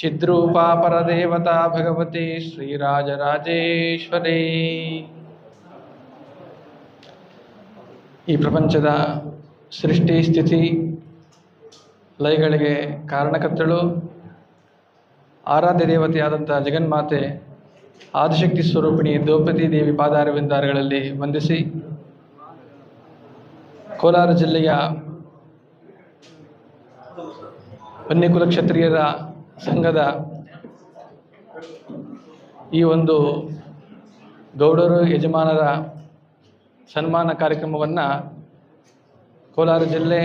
ಚಿದ್ರೂಪಾ ಪರದೇವತಾ ಭಗವತಿ ಶ್ರೀರಾಜರಾಜೇಶ್ವರಿ. ಈ ಪ್ರಪಂಚದ ಸೃಷ್ಟಿ ಸ್ಥಿತಿ ಲಯಗಳಿಗೆ ಕಾರಣಕರ್ತಳು. ಆರಾಧ್ಯ ದೇವತೆಯಾದಂಥ ಜಗನ್ಮಾತೆ ಆದಿಶಕ್ತಿ ಸ್ವರೂಪಿಣಿ ದ್ರೌಪದಿ ದೇವಿ ಪಾದಾರವಿಂದಾರಗಳಲ್ಲಿ ವಂದಿಸಿ ಕೋಲಾರ ಜಿಲ್ಲೆಯ ವನ್ಯಕುಲ ಕ್ಷತ್ರಿಯರ ಸಂಘದ ಈ ಒಂದು ಗೌಡರು ಯಜಮಾನರ ಸನ್ಮಾನ ಕಾರ್ಯಕ್ರಮವನ್ನು ಕೋಲಾರ ಜಿಲ್ಲೆ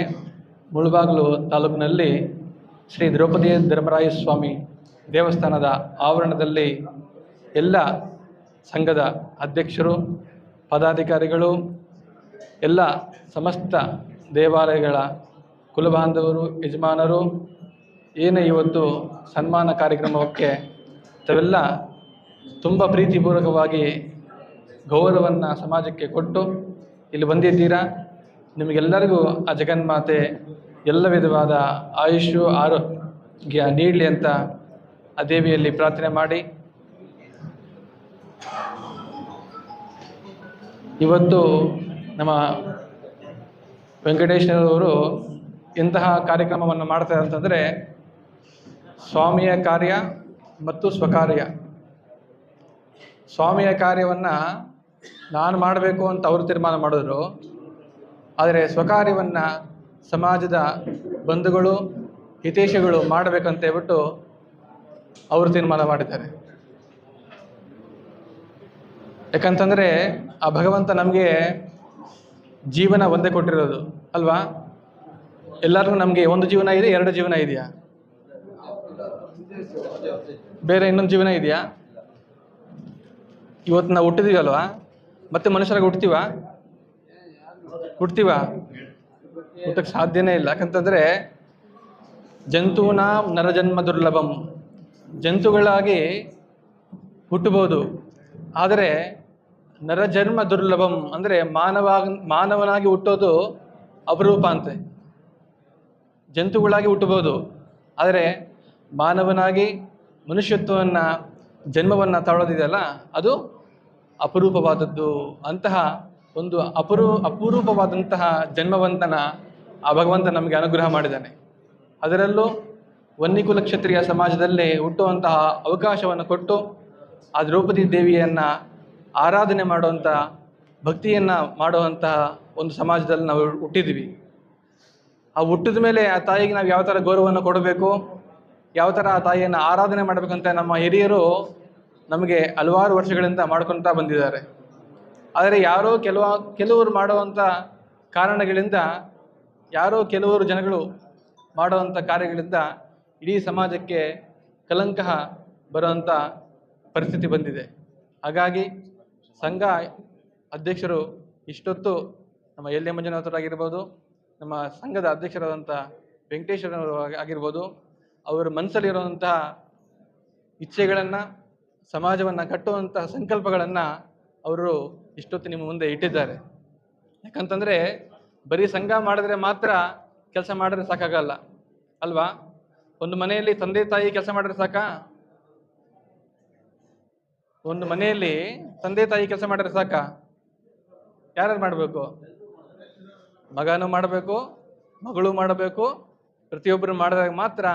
ಮುಳಬಾಗಿಲು ತಾಲೂಕಿನಲ್ಲಿ ಶ್ರೀ ದ್ರೌಪದಿ ಧರ್ಮರಾಯ ಸ್ವಾಮಿ ದೇವಸ್ಥಾನದ ಆವರಣದಲ್ಲಿ ಎಲ್ಲ ಸಂಘದ ಅಧ್ಯಕ್ಷರು, ಪದಾಧಿಕಾರಿಗಳು, ಎಲ್ಲ ಸಮಸ್ತ ದೇವಾಲಯಗಳ ಕುಲಬಾಂಧವರು, ಯಜಮಾನರು ಏನು ಇವತ್ತು ಸನ್ಮಾನ ಕಾರ್ಯಕ್ರಮಕ್ಕೆ ತಾವೆಲ್ಲ ತುಂಬ ಪ್ರೀತಿಪೂರ್ವಕವಾಗಿ ಗೌರವವನ್ನು ಸಮಾಜಕ್ಕೆ ಕೊಟ್ಟು ಇಲ್ಲಿ ಬಂದಿದ್ದೀರಾ? ನಿಮಗೆಲ್ಲರಿಗೂ ಆ ಜಗನ್ಮಾತೆ ಎಲ್ಲ ವಿಧವಾದ ಆಯುಷು, ಆರೋಗ್ಯ ನೀಡಲಿ ಅಂತ ಆ ದೇವಿಯಲ್ಲಿ ಪ್ರಾರ್ಥನೆ ಮಾಡಿ. ಇವತ್ತು ನಮ್ಮ ವೆಂಕಟೇಶ್ವರವರು ಇಂತಹ ಕಾರ್ಯಕ್ರಮವನ್ನು ಮಾಡ್ತಾರೆ ಅಂತಂದರೆ ಸ್ವಾಮಿಯ ಕಾರ್ಯ ಮತ್ತು ಸ್ವಕಾರ್ಯ. ಸ್ವಾಮಿಯ ಕಾರ್ಯವನ್ನು ನಾನು ಮಾಡಬೇಕು ಅಂತ ಅವರು ತೀರ್ಮಾನ ಮಾಡಿದ್ರು. ಆದರೆ ಸ್ವಕಾರ್ಯವನ್ನು ಸಮಾಜದ ಬಂಧುಗಳು ಹಿತೇಶಗಳು ಮಾಡಬೇಕಂತ ಹೇಳ್ಬಿಟ್ಟು ಅವರು ತೀರ್ಮಾನ ಮಾಡಿದ್ದಾರೆ. ಯಾಕಂತಂದರೆ ಆ ಭಗವಂತ ನಮಗೆ ಜೀವನ ಒಂದೇ ಕೊಟ್ಟಿರೋದು, ಅಲ್ವಾ? ಎಲ್ಲರಿಗೂ ನಮಗೆ ಒಂದು ಜೀವನ ಇದೆ, ಎರಡು ಜೀವನ ಇದೆಯಾ? ಬೇರೆ ಇನ್ನೊಂದು ಜೀವನ ಇದೆಯಾ? ಇವತ್ತು ನಾವು ಹುಟ್ಟಿದೀವಲ್ವಾ? ಮತ್ತೆ ಮನುಷ್ಯರಾಗಿ ಹುಟ್ತೀವ? ಹುಟ್ತೀವ? ಹುಟ್ಟಕ್ಕೆ ಸಾಧ್ಯನೇ ಇಲ್ಲ. ಯಾಕಂತಂದರೆ ಜಂತುವಿನ ನರಜನ್ಮ ದುರ್ಲಭಂ. ಜಂತುಗಳಾಗಿ ಹುಟ್ಟಬಹುದು. ಆದರೆ ನರಜನ್ಮ ದುರ್ಲಭಂ ಅಂದರೆ ಮಾನವ ಮಾನವನಾಗಿ ಹುಟ್ಟೋದು ಅಪರೂಪ ಅಂತೆ. ಜಂತುಗಳಾಗಿ ಹುಟ್ಟಬಹುದು. ಆದರೆ ಮಾನವನಾಗಿ ಮನುಷ್ಯತ್ವವನ್ನು, ಜನ್ಮವನ್ನು ತಾಳೋದಿದೆಯಲ್ಲ, ಅದು ಅಪರೂಪವಾದದ್ದು. ಅಂತಹ ಒಂದು ಅಪರೂ, ಅಪರೂಪವಾದಂತಹ ಜನ್ಮವಂತನ ಆ ಭಗವಂತ ನಮಗೆ ಅನುಗ್ರಹ ಮಾಡಿದ್ದಾನೆ. ಅದರಲ್ಲೂ ವನ್ನಿಕುಲ ಕ್ಷತ್ರಿಯ ಸಮಾಜದಲ್ಲಿ ಹುಟ್ಟುವಂತಹ ಅವಕಾಶವನ್ನು ಕೊಟ್ಟು, ಆ ದ್ರೌಪದಿ ದೇವಿಯನ್ನು ಆರಾಧನೆ ಮಾಡುವಂಥ ಭಕ್ತಿಯನ್ನು ಮಾಡುವಂತಹ ಒಂದು ಸಮಾಜದಲ್ಲಿ ನಾವು ಹುಟ್ಟಿದ್ವಿ. ಆ ಹುಟ್ಟಿದ ಮೇಲೆ ಆ ತಾಯಿಗೆ ನಾವು ಯಾವ ಥರ ಗೌರವವನ್ನು ಕೊಡಬೇಕು? ಯಾವ ಥರ ಆ ತಾಯಿಯನ್ನು ಆರಾಧನೆ ಮಾಡಬೇಕಂತ ನಮ್ಮ ಹಿರಿಯರು ನಮಗೆ ಹಲವಾರು ವರ್ಷಗಳಿಂದ ಮಾಡ್ಕೊತಾ ಬಂದಿದ್ದಾರೆ. ಆದರೆ ಯಾರೋ ಕೆಲವ, ಕೆಲವರು ಮಾಡುವಂಥ ಕಾರಣಗಳಿಂದ, ಯಾರೋ ಕೆಲವರು ಜನಗಳು ಮಾಡುವಂಥ ಕಾರ್ಯಗಳಿಂದ ಇಡೀ ಸಮಾಜಕ್ಕೆ ಕಲಂಕ ಬರುವಂಥ ಪರಿಸ್ಥಿತಿ ಬಂದಿದೆ. ಹಾಗಾಗಿ ಸಂಘ ಅಧ್ಯಕ್ಷರು ಇಷ್ಟೊತ್ತು ನಮ್ಮ ಎಲ್ ಎ ಮಂಜುನಾಥರಾಗಿರ್ಬೋದು ನಮ್ಮ ಸಂಘದ ಅಧ್ಯಕ್ಷರಾದಂಥ ವೆಂಕಟೇಶ್ವರವರು ಆಗಿರ್ಬೋದು ಅವರ ಮನಸ್ಸಲ್ಲಿರುವಂತಹ ಇಚ್ಛೆಗಳನ್ನು, ಸಮಾಜವನ್ನು ಕಟ್ಟುವಂತಹ ಸಂಕಲ್ಪಗಳನ್ನು ಅವರು ಇಷ್ಟೊತ್ತು ನಿಮ್ಮ ಮುಂದೆ ಇಟ್ಟಿದ್ದಾರೆ. ಯಾಕಂತಂದರೆ, ಬರೀ ಸಂಘ ಮಾಡಿದ್ರೆ ಮಾತ್ರ ಕೆಲಸ ಮಾಡಿದ್ರೆ ಸಾಕಾಗಲ್ಲ, ಅಲ್ವಾ? ಒಂದು ಮನೆಯಲ್ಲಿ ತಂದೆ ತಾಯಿ ಕೆಲಸ ಮಾಡಿದ್ರೆ ಸಾಕಾ? ಒಂದು ಮನೆಯಲ್ಲಿ ತಂದೆ ತಾಯಿ ಕೆಲಸ ಮಾಡಿದ್ರೆ ಸಾಕಾ? ಯಾರ್ಯಾರು ಮಾಡಬೇಕು? ಮಗನೂ ಮಾಡಬೇಕು, ಮಗಳು ಮಾಡಬೇಕು, ಪ್ರತಿಯೊಬ್ಬರು ಮಾಡಿದಾಗ ಮಾತ್ರ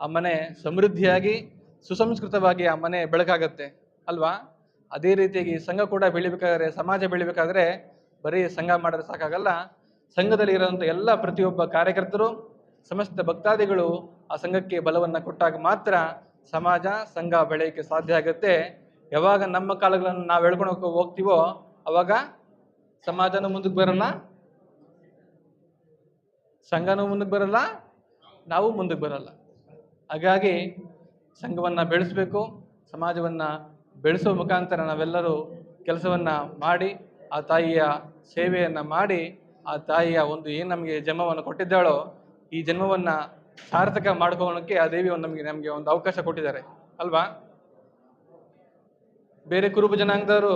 ಆ ಮನೆ ಸಮೃದ್ಧಿಯಾಗಿ, ಸುಸಂಸ್ಕೃತವಾಗಿ ಆ ಮನೆ ಬೆಳಕಾಗತ್ತೆ, ಅಲ್ವಾ? ಅದೇ ರೀತಿಯಾಗಿ ಸಂಘ ಕೂಡ ಬೆಳಿಬೇಕಾದ್ರೆ, ಸಮಾಜ ಬೆಳಿಬೇಕಾದ್ರೆ ಬರೀ ಸಂಘ ಮಾಡಿದ್ರೆ ಸಾಕಾಗಲ್ಲ. ಸಂಘದಲ್ಲಿ ಇರುವಂಥ ಎಲ್ಲ ಪ್ರತಿಯೊಬ್ಬ ಕಾರ್ಯಕರ್ತರು, ಸಮಸ್ತ ಭಕ್ತಾದಿಗಳು ಆ ಸಂಘಕ್ಕೆ ಬಲವನ್ನು ಕೊಟ್ಟಾಗ ಮಾತ್ರ ಸಮಾಜ, ಸಂಘ ಬೆಳೆಯಕ್ಕೆ ಸಾಧ್ಯ ಆಗುತ್ತೆ. ಯಾವಾಗ ನಮ್ಮ ಕಾಲಗಳನ್ನು ನಾವು ಹೇಳ್ಕೊಂಡು ಹೋಗ್- ಹೋಗ್ತೀವೋ, ಅವಾಗ ಸಮಾಜನೂ ಮುಂದಕ್ಕೆ ಬರಲ್ಲ, ಸಂಘನೂ ಮುಂದಕ್ಕೆ ಬರಲ್ಲ, ನಾವು ಮುಂದಕ್ಕೆ ಬರಲ್ಲ. ಹಾಗಾಗಿ ಸಂಘವನ್ನು ಬೆಳೆಸಬೇಕು, ಸಮಾಜವನ್ನು ಬೆಳೆಸುವ ಮುಖಾಂತರ ನಾವೆಲ್ಲರೂ ಕೆಲಸವನ್ನು ಮಾಡಿ, ಆ ತಾಯಿಯ ಸೇವೆಯನ್ನು ಮಾಡಿ, ಆ ತಾಯಿಯ ಒಂದು ಏನು ನಮಗೆ ಜನ್ಮವನ್ನು ಕೊಟ್ಟಿದ್ದಾಳೋ ಈ ಜನ್ಮವನ್ನು ಸಾರ್ಥಕ ಮಾಡ್ಕೊಳ್ಳೋಕ್ಕೆ ಆ ದೇವಿ ಒಂದು ನಮಗೆ ನಮಗೆ ಒಂದು ಅವಕಾಶ ಕೊಟ್ಟಿದ್ದಾರೆ. ಅಲ್ವಾ? ಬೇರೆ ಕುರುಬ ಜನಾಂಗದವರು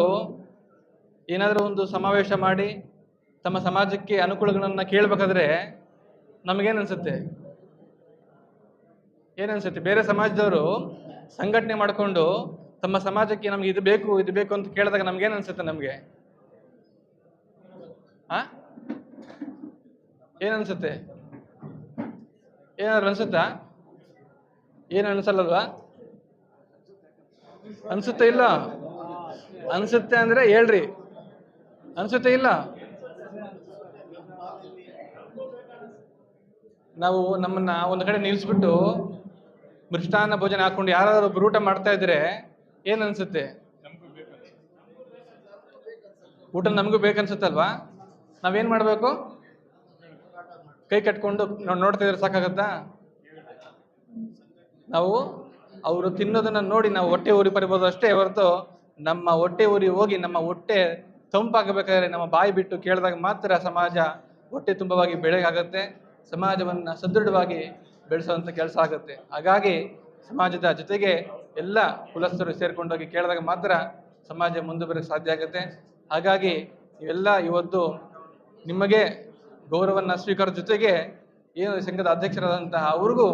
ಏನಾದರೂ ಒಂದು ಸಮಾವೇಶ ಮಾಡಿ ತಮ್ಮ ಸಮಾಜಕ್ಕೆ ಅನುಕೂಲಗಳನ್ನು ಕೇಳಬೇಕಾದ್ರೆ ನಮಗೇನು ಅನ್ಸುತ್ತೆ? ಏನನ್ಸುತ್ತೆ? ಬೇರೆ ಸಮಾಜದವರು ಸಂಘಟನೆ ಮಾಡಿಕೊಂಡು ತಮ್ಮ ಸಮಾಜಕ್ಕೆ ನಮ್ಗೆ ಇದು ಬೇಕು ಇದು ಬೇಕು ಅಂತ ಕೇಳಿದಾಗ ನಮ್ಗೆ ಏನ್ ಅನ್ಸುತ್ತೆ ನಮ್ಗೆ? ಆ? ಏನನ್ಸುತ್ತೆ? ಏನಾದ್ರು ಅನ್ಸುತ್ತಾ? ಏನು ಅನ್ಸಲ್ಲಲ್ವಾ? ಅನ್ಸುತ್ತೆ ಇಲ್ಲ? ಅನ್ಸುತ್ತೆ ಅಂದ್ರೆ ಹೇಳ್ರಿ. ಅನ್ಸುತ್ತೆ ಇಲ್ಲ? ನಾವು ನಮ್ಮನ್ನ ಒಂದು ಕಡೆ ನಿಲ್ಲಿಸ್ಬಿಟ್ಟು ಮೃಷ್ಟಾನ್ನ ಭೋಜನ ಹಾಕೊಂಡು ಯಾರಾದ್ರೂ ಒಬ್ರು ಊಟ ಮಾಡ್ತಾ ಇದ್ರೆ ಏನ್ ಅನ್ಸುತ್ತೆ? ಊಟ ನಮಗೂ ಬೇಕನ್ಸುತ್ತಲ್ವಾ ನಾವೇನ್ ಮಾಡಬೇಕು? ಕೈ ಕಟ್ಕೊಂಡು ನೋಡ್ತಾ ಇದ್ರೆ ಸಾಕಾಗತ್ತಾ? ನಾವು ಅವರು ತಿನ್ನೋದನ್ನ ನೋಡಿ ನಾವು ಹೊಟ್ಟೆ ಊರಿ ಬರಿಬೋದು ಅಷ್ಟೇ ಹೊರತು ನಮ್ಮ ಹೊಟ್ಟೆ ಊರಿ ಹೋಗಿ ನಮ್ಮ ಹೊಟ್ಟೆ ತಂಪಾಗಬೇಕಾದ್ರೆ ನಮ್ಮ ಬಾಯಿ ಬಿಟ್ಟು ಕೇಳಿದಾಗ ಮಾತ್ರ ಸಮಾಜ ಹೊಟ್ಟೆ ತುಂಬವಾಗಿ ಬೆಳೆಗಾಗತ್ತೆ. ಸಮಾಜವನ್ನ ಸದೃಢವಾಗಿ ಬೆಳೆಸುವಂತ ಕೆಲಸ ಆಗುತ್ತೆ. ಹಾಗಾಗಿ ಸಮಾಜದ ಜೊತೆಗೆ ಎಲ್ಲ ಕುಲಸ್ಥರು ಸೇರ್ಕೊಂಡೋಗಿ ಕೇಳಿದಾಗ ಮಾತ್ರ ಸಮಾಜ ಮುಂದೆ ಬರೋಕ್ಕೆ ಸಾಧ್ಯ ಆಗುತ್ತೆ. ಹಾಗಾಗಿ ಇವೆಲ್ಲ ಇವತ್ತು ನಿಮಗೆ ಗೌರವನ್ನ ಸ್ವೀಕಾರ ಜೊತೆಗೆ ಏನು ಸಂಘದ ಅಧ್ಯಕ್ಷರಾದಂತಹ ಅವ್ರಿಗೂ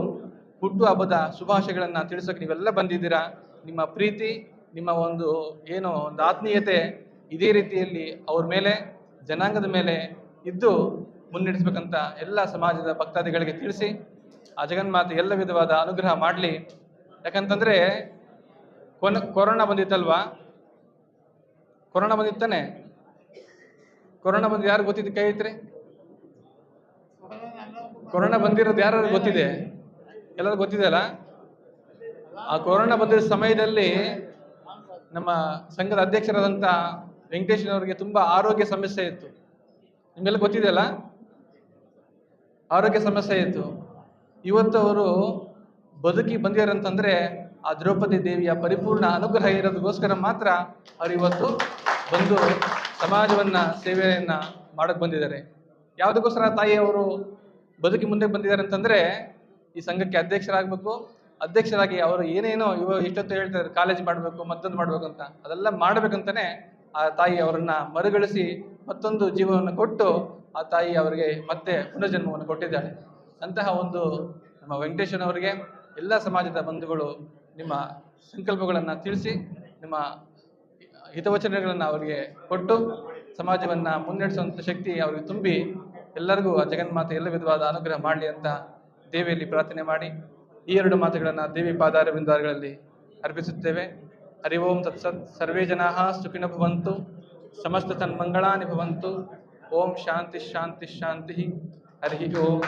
ಹುಟ್ಟು ಹಬ್ಬದ ಶುಭಾಶಯಗಳನ್ನು ತಿಳಿಸೋಕೆ ನೀವೆಲ್ಲ ಬಂದಿದ್ದೀರಾ. ನಿಮ್ಮ ಪ್ರೀತಿ, ನಿಮ್ಮ ಒಂದು ಏನು ಒಂದು ಆತ್ಮೀಯತೆ ಇದೇ ರೀತಿಯಲ್ಲಿ ಅವ್ರ ಮೇಲೆ, ಜನಾಂಗದ ಮೇಲೆ ಇದ್ದು ಮುನ್ನಡೆಸಬೇಕಂತ ಎಲ್ಲ ಸಮಾಜದ ಭಕ್ತಾದಿಗಳಿಗೆ ತಿಳಿಸಿ ಆ ಜಗನ್ಮಾತೆ ಎಲ್ಲ ವಿಧವಾದ ಅನುಗ್ರಹ ಮಾಡಲಿ. ಯಾಕಂತಂದ್ರೆ, ಕೊನ, ಕೊರೋನಾ ಬಂದಿತ್ತಲ್ವಾ? ಕೊರೋನಾ ಬಂದಿತ್ತಾನೆ? ಕೊರೋನಾ ಬಂದು ಯಾರು ಗೊತ್ತಿದ್ದು ಕೈ ಐತ್ರಿ ಕೊರೋನಾ ಬಂದಿರೋದು ಯಾರು ಗೊತ್ತಿದೆ? ಎಲ್ಲರೂ ಗೊತ್ತಿದೆ ಅಲ್ಲ? ಆ ಕೊರೋನಾ ಬಂದಿರೋ ಸಮಯದಲ್ಲಿ ನಮ್ಮ ಸಂಘದ ಅಧ್ಯಕ್ಷರಾದಂಥ ವೆಂಕಟೇಶ್ವರವರಿಗೆ ತುಂಬಾ ಆರೋಗ್ಯ ಸಮಸ್ಯೆ ಇತ್ತು. ನಿಮಗೆಲ್ಲ ಗೊತ್ತಿದೆಯಲ್ಲ ಆರೋಗ್ಯ ಸಮಸ್ಯೆ ಇತ್ತು. ಇವತ್ತು ಅವರು ಬದುಕಿ ಬಂದಿರಂತಂದ್ರೆ ಆ ದ್ರೌಪದಿ ದೇವಿಯ ಪರಿಪೂರ್ಣ ಅನುಗ್ರಹ ಇರೋದಕ್ಕೋಸ್ಕರ ಮಾತ್ರ ಅವರು ಇವತ್ತು ಬಂದು ಸಮಾಜವನ್ನ, ಸೇವೆಯನ್ನ ಮಾಡಕ್ ಬಂದಿದ್ದಾರೆ. ಯಾವುದಕ್ಕೋಸ್ಕರ ತಾಯಿ ಅವರು ಬದುಕಿ ಮುಂದೆ ಬಂದಿದ್ದಾರೆ ಅಂತಂದ್ರೆ ಈ ಸಂಘಕ್ಕೆ ಅಧ್ಯಕ್ಷರಾಗಬೇಕು, ಅಧ್ಯಕ್ಷರಾಗಿ ಅವರು ಏನೇನೋ ಇವ ಇಷ್ಟೊತ್ತು ಹೇಳ್ತಾರೆ ಕಾಲೇಜ್ ಮಾಡಬೇಕು, ಮತ್ತೊಂದು ಮಾಡಬೇಕು ಅಂತ, ಅದೆಲ್ಲ ಮಾಡ್ಬೇಕಂತಾನೆ ಆ ತಾಯಿ ಅವರನ್ನ ಮರುಗಳಿಸಿ ಮತ್ತೊಂದು ಜೀವವನ್ನು ಕೊಟ್ಟು ಆ ತಾಯಿ ಅವರಿಗೆ ಮತ್ತೆ ಪುನರ್ಜನ್ಮವನ್ನು ಕೊಟ್ಟಿದ್ದಾಳೆ ಅಂತಹ ಒಂದು ನಮ್ಮ ವೆಂಕಟೇಶನವರಿಗೆ ಎಲ್ಲ ಸಮಾಜದ ಬಂಧುಗಳು ನಿಮ್ಮ ಸಂಕಲ್ಪಗಳನ್ನು ತಿಳಿಸಿ, ನಿಮ್ಮ ಹಿತವಚನಗಳನ್ನು ಅವರಿಗೆ ಕೊಟ್ಟು, ಸಮಾಜವನ್ನು ಮುನ್ನಡೆಸುವಂಥ ಶಕ್ತಿ ಅವರಿಗೆ ತುಂಬಿ ಎಲ್ಲರಿಗೂ ಆ ಜಗನ್ಮಾತೆ ಎಲ್ಲ ವಿಧವಾದ ಅನುಗ್ರಹ ಮಾಡಲಿ ಅಂತ ದೇವಿಯಲ್ಲಿ ಪ್ರಾರ್ಥನೆ ಮಾಡಿ, ಈ ಎರಡು ಮಾತುಗಳನ್ನು ದೇವಿ ಪಾದಾರ ಬಿಂದಾರಗಳಲ್ಲಿ ಅರ್ಪಿಸುತ್ತೇವೆ. ಹರಿ ಓಂ ತತ್ಸತ್, ಸರ್ವೇ ಜನಾ ಸುಖಿನ ಭವಂತು, ಸಮಸ್ತ ತನ್ಮಂಗಳಾನಿ ಭವಂತು, ಓಂ ಶಾಂತಿ ಶಾಂತಿ ಶಾಂತಿ ಹರಿ ಓಂ.